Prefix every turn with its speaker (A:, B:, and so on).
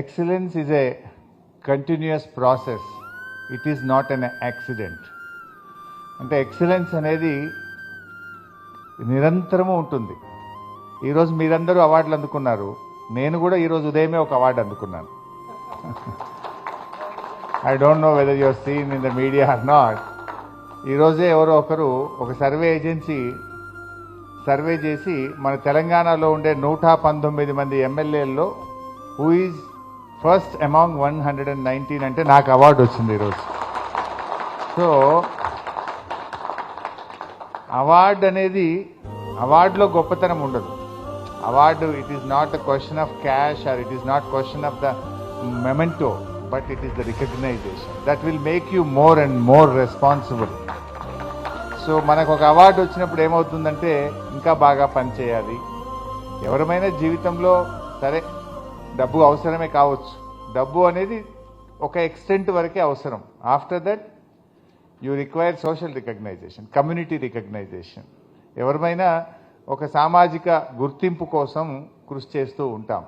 A: Excellence is a continuous process it is not an accident అంటే excellence అనేది నిరంతరము ఉంటుంది. ఈరోజు మీరందరూ అవార్డులు అందుకున్నారు. నేను కూడా ఈరోజు ఉదయమే ఒక అవార్డు అందుకున్నాను. I don't know whether your seen in the media or not ఈరోజే ఎవరో ఒకరు ఒక సర్వే ఏజెన్సీ సర్వే చేసి మన తెలంగాణలో ఉండే నూట పంతొమ్మిది మంది ఎమ్మెల్యేల్లో who is first among one hundred and nineteen అంటే నాకు అవార్డు వచ్చింది ఈరోజు సో అవార్డు అనేది అవార్డులో గొప్పతనం ఉండదు. Award it is not a question of cash or it is not question of the memento but it is the recognition that will make you more and more responsible so మనకు ఒక award వచ్చినప్పుడు ఏమవుతుందంటే ఇంకా బాగా పనిచేయాలి. ఎవరమైనా జీవితంలో సరే డబ్బు అవసరమే కావచ్చు. డబ్బు అనేది ఒక ఎక్స్టెంట్ వరకే అవసరం. After that you require social recognition community recognition ఎవరిమైనా ఒక సామాజిక గుర్తింపు కోసం కృషి చేస్తూ ఉంటాం.